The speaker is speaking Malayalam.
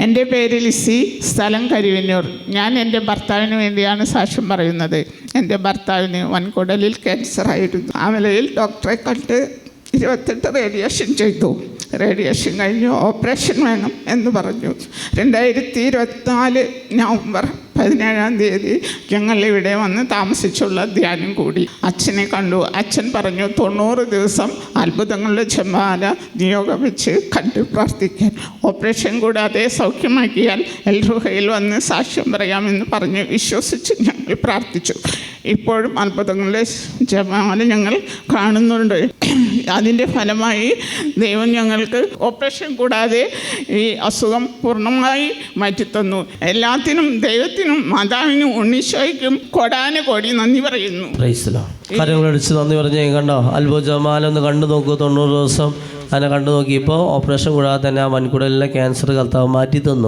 എന്റെ പേര് ലിസി സ്ഥലം കരുവന്നൂർ. ഞാൻ എന്റെ ഭർത്താവിന് വേണ്ടിയാണ് സാക്ഷ്യം പറയുന്നത്. എന്റെ ഭർത്താവിന് വൻകുടലിൽ ക്യാൻസർ ആയിരുന്നു. ആ നിലയിൽ ഡോക്ടറെ കണ്ട് ഇരുപത്തെട്ട് റേഡിയേഷൻ ചെയ്തു. റേഡിയേഷൻ കഴിഞ്ഞു. ഓപ്പറേഷൻ വേണം എന്ന് പറഞ്ഞു. രണ്ടായിരത്തി ഇരുപത്തിനാല് നവംബർ പതിനേഴാം തീയതി ഞങ്ങൾ ഇവിടെ വന്ന് താമസിച്ചുള്ള ധ്യാനം കൂടി. അച്ഛനെ കണ്ടു. അച്ഛൻ പറഞ്ഞു തൊണ്ണൂറ് ദിവസം അത്ഭുതങ്ങളുടെ ചെമ്മാല നിയോഗം വെച്ച് കണ്ട് പ്രാർത്ഥിക്കാൻ. ഓപ്പറേഷൻ കൂടാതെ സൗഖ്യമാക്കിയാൽ എൽറുഹയിൽ വന്ന് സാക്ഷ്യം പറയാമെന്ന് പറഞ്ഞ് വിശ്വസിച്ച് ഞങ്ങൾ പ്രാർത്ഥിച്ചു. ഇപ്പോഴും അത്ഭുതങ്ങളുടെ ജപമാല ഞങ്ങൾ കാണുന്നുണ്ട്. അതിന്റെ ഫലമായി ദൈവം ഞങ്ങൾക്ക് ഓപ്പറേഷൻ കൂടാതെ ഈ അസുഖം പൂർണമായി മാറ്റിത്തന്നു. എല്ലാത്തിനും ദൈവത്തിനും മാതാവിനും ഉണ്ണീശോയ്ക്കും കൊടാന കോടി നന്ദി പറയുന്നു. കരങ്ങളടിച്ച് നന്ദി പറഞ്ഞേ കണ്ടോ? അത്ഭുത ജമാല ഒന്ന് കണ്ടു നോക്കൂ തൊണ്ണൂറ് ദിവസം അതിനെ കണ്ടു നോക്കിയപ്പോൾ ഓപ്പറേഷൻ കൂടാതെ തന്നെ ആ വൻകുടലിലെ ക്യാൻസർ കർത്താവ് മാറ്റി തന്നു